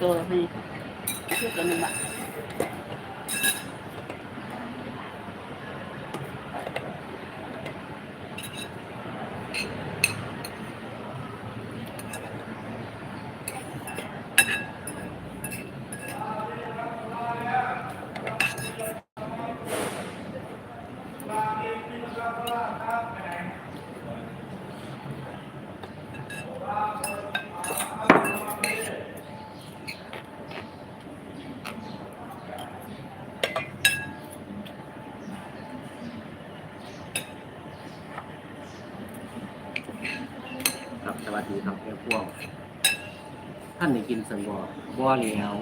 ตัวนี้เลือกตัวหนึ่งบาท ครับสวัสดีครับแม่พวง ท่านได้กินสันบ่บ่แล้ว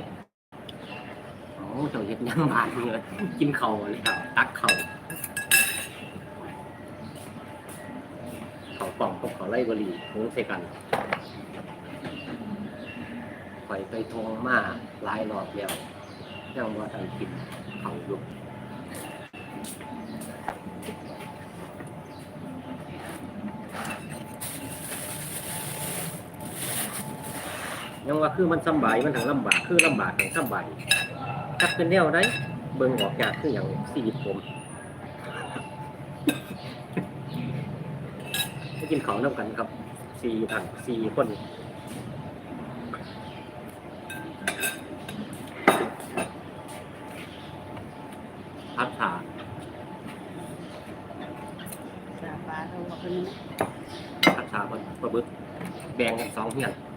อ๋อเจ้าเฮ็ดหยังบานเลยกินเข่าเลยครับตักเข่าเขาวกล่องกับเขาไล่บรีหุงใส่กันข่อยไปทองมาหลายรอบแล้วยังว่าทันกินเข่าวอยู่ คือมันสำบายมันถึงลำบากคือลำบากถึงสำบายจักเป็นแนวได้เบิ่งออกจากคืออย่างสีวิตผมไปกินของน้ำกันครับสี่ท่านสี่คนพัดผ่าสามบาทเอามาเป็นพัดผ่าคนประบึกแบ่งกันสองเฮียนกับ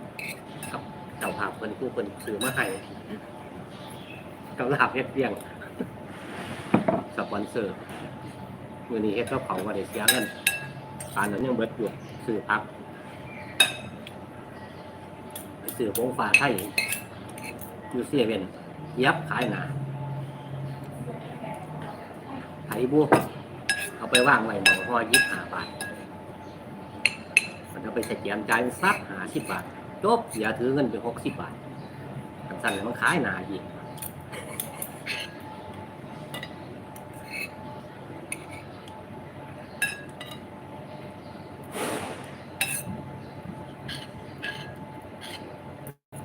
คนผู้คนซื้อมาให้กับลาบเฮ็ดเพียงสปอนเซอร์มือนี้เฮ็ดกับเขาว่าได้เสียเงินปานนั้นยังเบิดอยู่ซื้อพักไปซื้อโปงฟ้าไทยอยู่เซเว่นยับขายหนาไถบุเอาไปว่างไว้หมอห้อยิบหาบาทมันเอาไปใส่เกียมจ่ายมันซักหาสิบบาท จบเสียถือเงินไปหกสิบบาทกันสั่นแล้วมันขายหนาอีก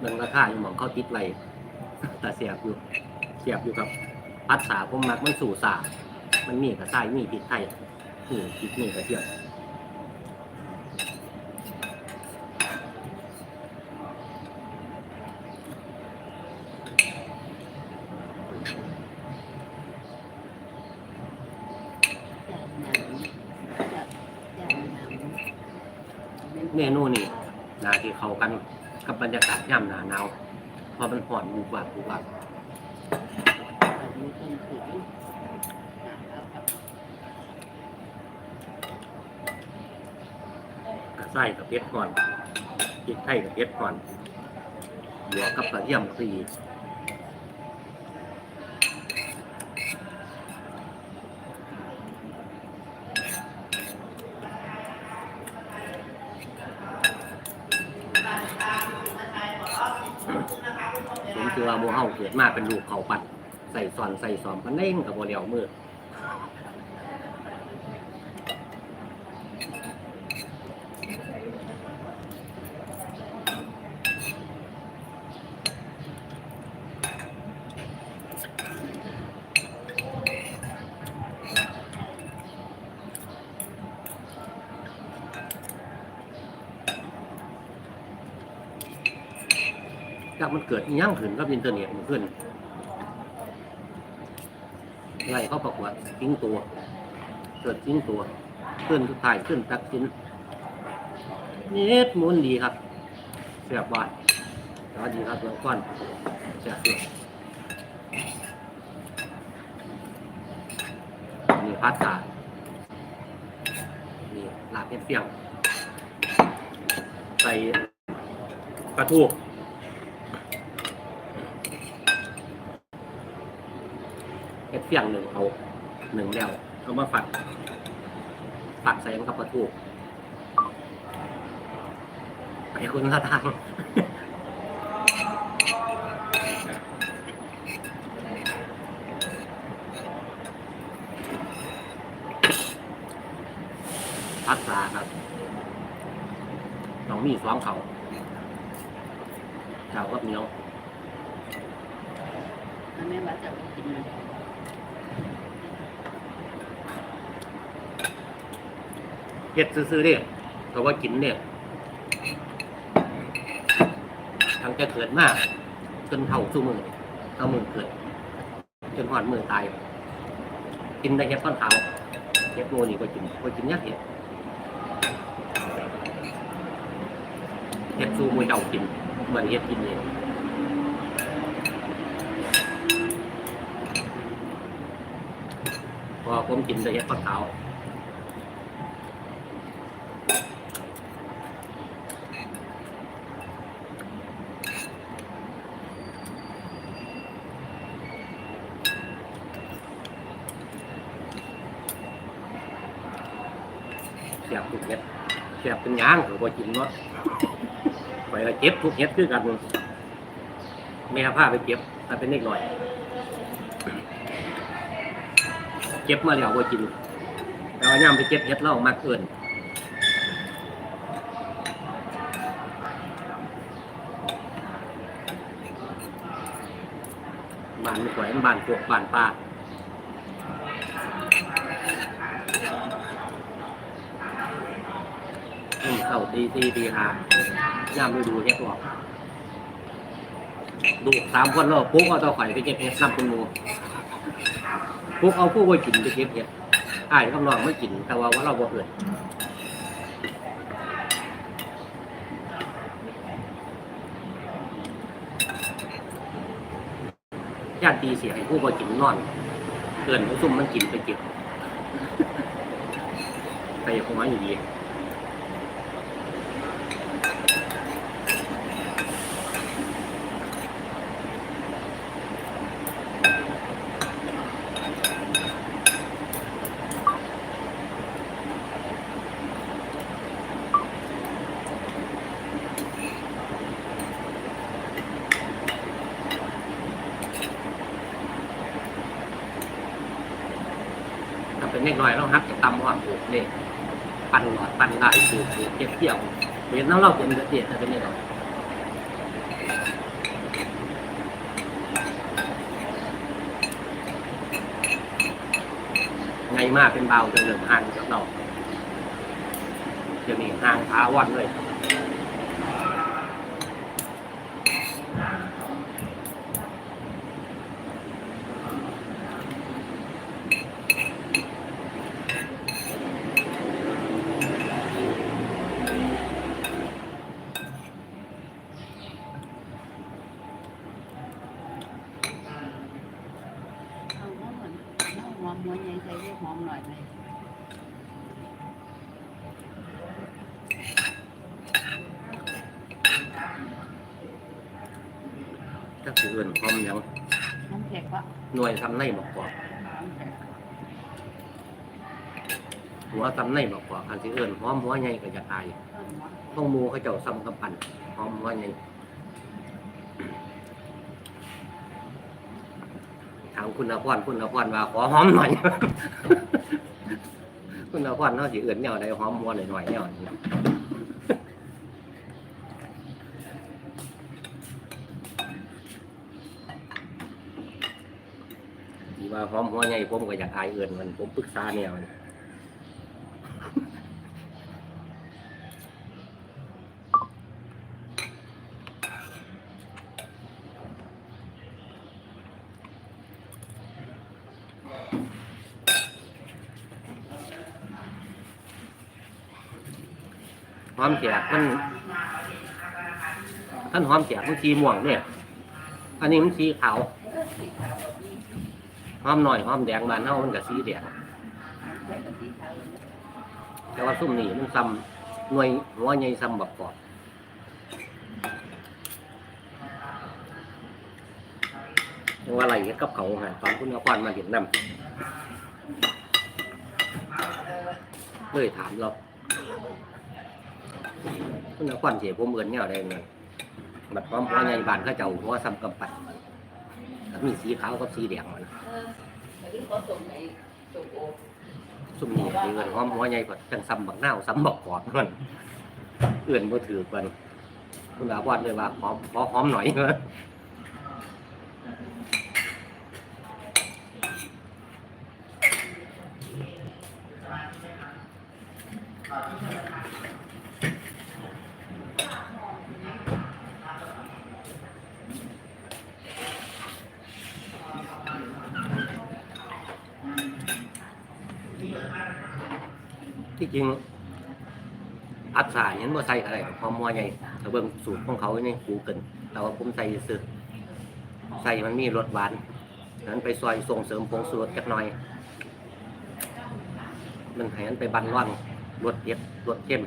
เบิ่งราคาอยู่หมองเข้าติดไรแต่เสียบอยู่เสียบอยู่กับพัดสาผมมักมันสู่สามันมีกระไส้มีพริกไทยนี่พริกนี่กระเทียม เมนูนี่นาที่เขากันกับบรรยากาศย่ำหนาหนาวพอมันห่อนบูบวับบูบวับกระไส้กับเพชรก่อนพริกไทยกับเพชรก่อนบวกกับกระเทียมฟรีผมคือว่าโมาเป็นลูกเขาปัดใส่ซอนใส่ซอมพันเน่งกับโมเดียวมือ เกิดยั่งขึ้นกับอินเทอร์เน็ตมันขึ้นไล่เขาประกวดทิ้งตัว เกิดทิ้งตัว ขึ้นทุกทายขึ้นตักสินเน็ตหมุนดีครับเสียบบ้านสวัสดีครับหลวงก้อนเสียบเลยนี่พัดตาลาบเห็ดเฟียงใส่ปลาทู เห็ดเฟียงหนึ่งเอาหนึ่งแล้วเอามาฝัดฝัดใส่กับปลาทูไปคุณละทางพักษาครับต้องมีสองเขาเจ้าก็เหนียวอันนี้าจะกิน เฮ็ดซื้อๆเด้ก็ว่ากินเนี่ยทั้งจะเกิดมากจนเท่าสู้มือเอามือเกิด จนหอดมือตาย กินได้แค่ต้นขาวเฮ็ดโมนี่ก็กินก็กินยากเห็ดเฮ็ดสู้มือเจ้ากินเหมือนเฮ็ดกินเองพอผมกินได้แค่ต้นขาว เสียบทุกเฮ็ดเสียบเป็นยางหรือว่ากินเนาะไปก็เก็บทุกเฮ็ดคือกันแม่พาไปเก็บถ้าเป็นเด็กหน่อยเก็บมาแล้วว่ากินแต่ว่าย่ามไปเก็บเฮ็ดเล่ามากเกิน บ้านไม่ไหวบ้านพวกบานป้าอืมเข้าตีตีตีหาย่ามไปดูเฮ็ดบอกดูสามคนเราปุ๊กเอาตัวไข่ไปเก็บเห็ดซ้ำคุณหมูปุ๊กเอาผู้ไว้กินไปเก็บเห็ดอ้ายกำลังไม่กิน แต่ว่าว่าเราบ่เกิด ตีเสียให้ผู้บ่กินนอนเกินผู้ซุ่มมันกินไปเก็บไปคงมาอยู่ดี เป็นเล็กน้อยเราหักจะตำหวานผูกเนี่ยปั่นหลอดปั่นได้ผูกเก็บเกี่ยวเรียนน้ำเราเป็นเกษตรถ้าเป็นเล็กน้อไงมากเป็นเบาจนเหลือห่างจากเราเดี๋ยวนี้ห่างท้าวันเลย เอาหอมเหมือนเอาหอมหัวใหญ่ใส่เรียกหอมหน่อยไหม ถ้าคือเอื่นพร้อมหยัง หอมแขกปะ หน่วยทำในบอกกว่า หอมแขก หัวทำในบอกกว่าคันสิเอื่นพร้อมหัวใหญ่ก็จะตายต้นหอมห้องมูเขาเจ้าซ้ำกำปั้นพร้อมหัวใหญ่ถามคุณอาพรคุณอาพรว่าขอหอมหน่อย คุณอาพรเนาะสิเอื่นเนี่ยได้หอมหัวหน่อยๆเนี่ยที่ว่าหอมหัวใหญ่ผมก็อยากอายเอื่นมันผมปรึกษาเนี่ย หอมแจกมันท่านหอมแจกมันสีม่วงเนี่ย อันนี้มันสีขาวหอมหน่อยหอมแดงบานเฮามันก็สีแดงแต่ว่าซุ่มนี่มันซ้ำหน่วยหัวใหญ่ซ้ำบักกอดว่าอะไรกับเขาฮะตอนคุณเอาควันมาเห็นน้ำ เลยถามเราคุณเอาควันเสียผมเอินเนี่ยอะไรเงินบัดพร้อมหัวใหญ่บ้านเขาเจ้าหัวซ้ำกำปั้นมีสีขาวกับสีแดงมันสุ่มนี่เอินหอมหัวใหญ่กว่าจังซ้ำบักหน้าซ้ำบักกอดมันเอื่อนบ่ถือกันคุณอาวันเลยว่าหอมขอหอมหน่อยเริงอัดสารเนี่ยบ่ใส่อะไรหอมหัวใหญ่ถ้าเบิ่งสูตรของเขาในกูเกินแต่ว่าผมใส่ซื้อใส่มันมีรสหวานนั้นไปซอยส่งเสริมผงสูตรจักหน่อย มันให้มันไปบันร่อนรสเผ็ดรสเข้ม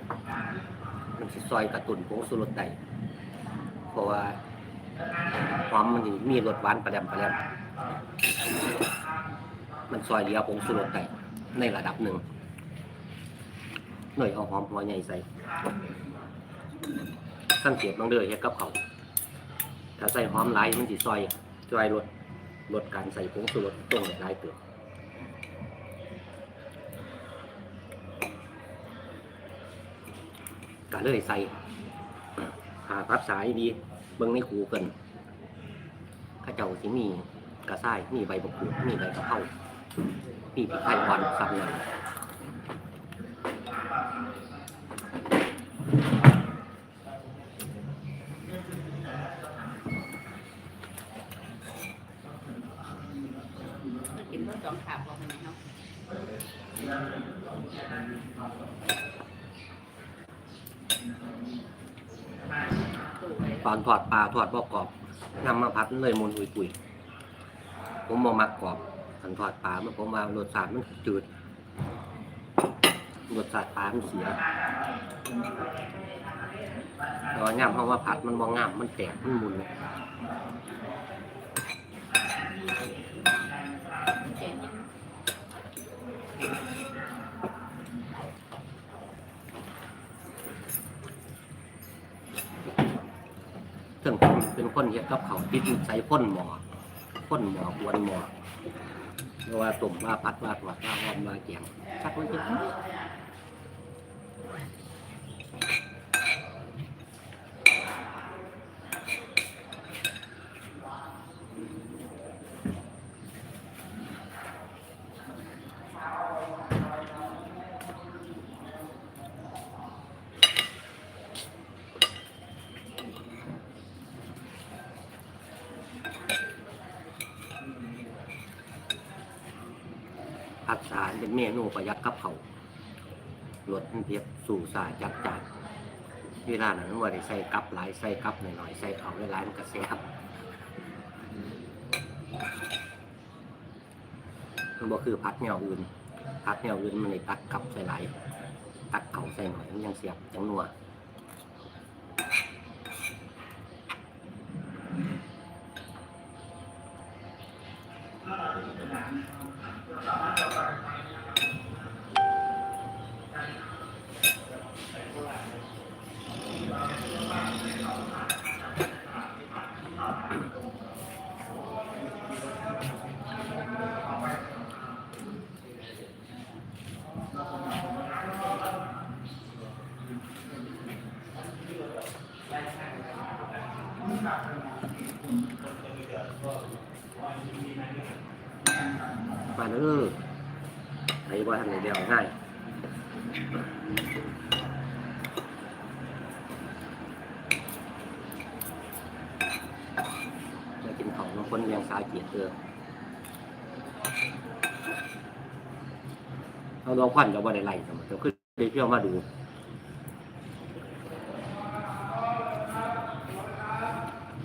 มันสิซอยกระตุ้นผงสูตรได้เพราะว่าหอมมันมีรสหวานประแดมประแดมมันซอยเหลียวผงสูตรได้ในระดับหนึ่ง หน่อยเอาหอมหัวใหญ่ใส่สังเกตบางเดือเฮ็ดกับเขาถ้าใส่หอมหลายมันสิซอยจอยลดลดการใส่ผงชูรสตรงหลายเติบก็เลยใส่หาพับสายดีเบิ่งในคูเกินข้าเจ้าสิมีกระซ้ายมีใบบักกูดมีใบกระเพรามีพริกไทยอ่อนสับหน่อย กินเมื่อสองขาบอกมันเนาะตู้ไว้ ต อนถอดปลาถอดบ่กรอบนำมาพัดเลยมุนอุยปุยผมบ่มักกรอบตอนถอดปลามันผมว่ารสชาติมันจืดรสชาติปลามันเสียตอนย่ำเพราะว่าผัดมันบองามมันแตกมันมุน เจ๋งซึ่งผม เป็นคนเฮ็ดกับเขาติดใส่พ่นหมอพ่นหมอกวนหมอเพราะว่าตุ่มว่าผัดว่าทอดว่าหอมว่าแกงชักมันจะ เป็นเมนูประหยัดกับเขารสเทียบสู่สาจัดจานที่ร้านนั้นว่าได้ใส่กับหลายใส่กับหน่อยๆใส่เขาหลายๆมันก็แซ่บมันบ่คือผัดแนวอื่นผัดแนวอื่นมันเลยตักกับใส่หลายตักเขาใส่หน่อยมันยังเสียบจังนัว มาเด้อไอ้ว่ทำในเดียวง่ายจะกินของบางคนยังสาเกียดเด้อเอาลองควันจะว่าได้ไล่สมเดี๋ยวขึ้นไปเที่ยวมาดู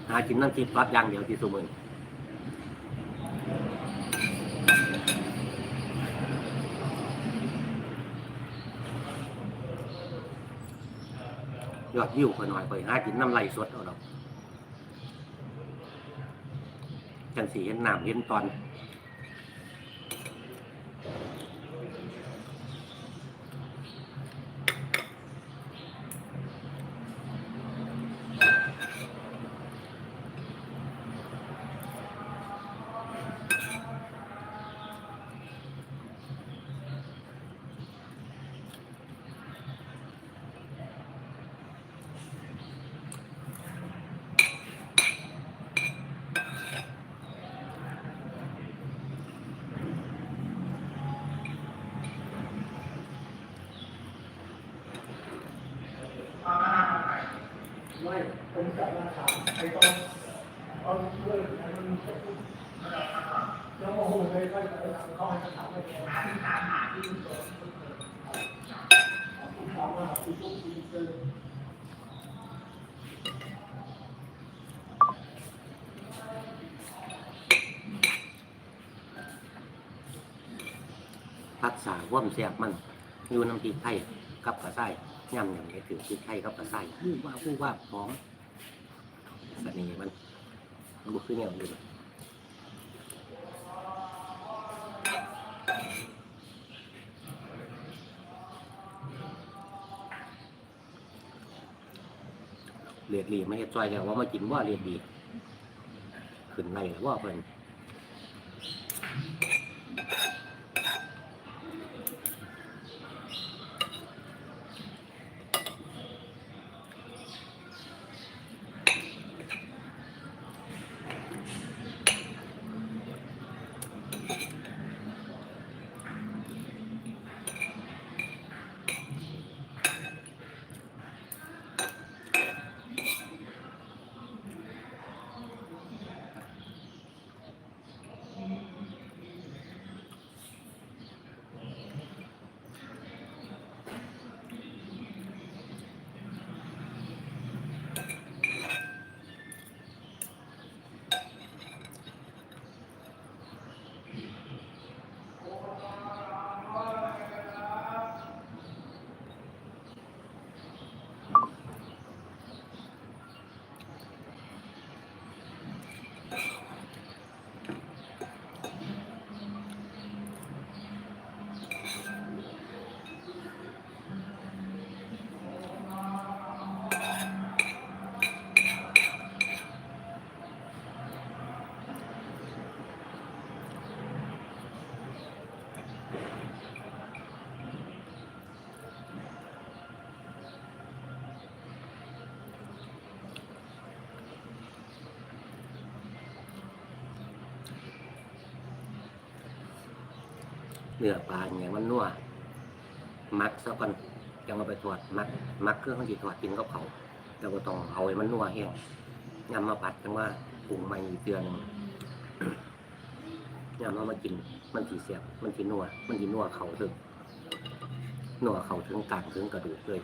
หากินนั่นคิดรับอย่างเดียวที่สุมือ ยอดยิ้วก็หน่อยไปหากินน้ำไหลสดเอาดอกจังสีเห็นน้ำเห็นตอน ไม่ผมกลับมาถามไอ้ตอนตอนเลิกไอ้มันแล้วโอ้โหเลยก็จะถามเขาให้ถามไม่แก่ที่ถามหาที่มันเกิดผมถามว่าคุณต้องคุณเจอพักษาว่มเสียบมันอยู่น้ำพริกไทยกับกระไส้ ย่ำย่างนี้ถือพริกไทยกับกระไส้พูดว่าพูดว่าหอมสนีมันมันบุคือเนี่ยมันดูเลียดลีไม่เห็ดซอยแล้วว่ามากินว่าเลียดดีขึ้นในว่าเป็น นื้อปลาอย่างมันนัวมักซะก่อนจังเอาไปทอดมักมักเครื่องที่ทอดกินกับเขาแล้วก็ต้องเอาให้มันนัวแห้งยำมาผัดจังว่าปรุงใหม่อีกเดือนนึงยำเอามากิน มันสีเสียบมันสีนัวมันสีนัวเขาถึงนัวเขาถึงกลางถึงกระดูกเลย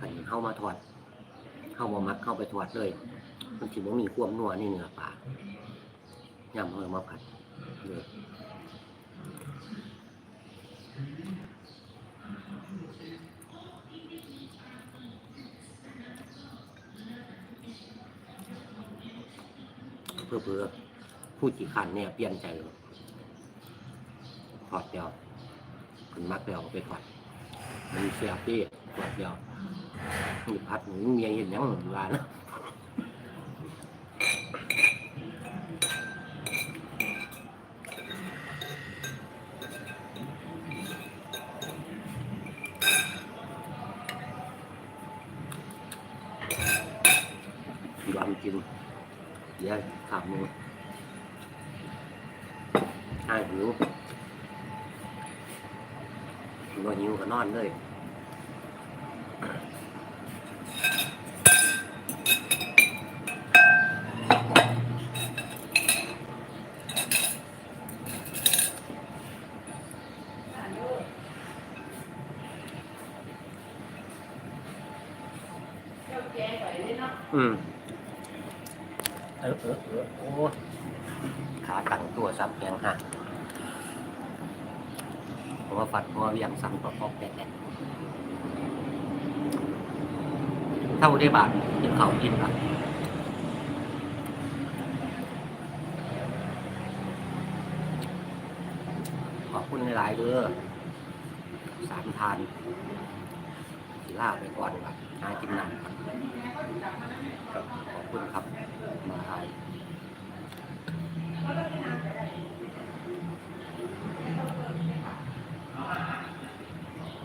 อันนี้เข้ามาทอด เข้ามามักเข้าไปทอดเลย มันถือว่ามีความนัวในเนื้อปลา ยำเอามาผัดเลยเพื่อเพื่อผู้จีขันเนี่ยเปลี่ยนใจเลยถอดเดียวคนมักเดียวไปถอดมันเสียบที่ถอดเดียวมีพัดหมูเมียเห็นยังหนึ่งวันนะ เดี๋ยวขับมือใช่หิวนอนหิวก็นอนเลยเจ้าแกงไป เออเออเออโอ้ขาตั้งตัวซับแขงหักหัวฟัดหัวเวียงสั่งประกอบแดดเท่าได้บาทกินเขากินละขอบคุณหลาย ๆเด้อสามทานสิล่าไปก่อนครับหากินนำครับขอบคุณครับม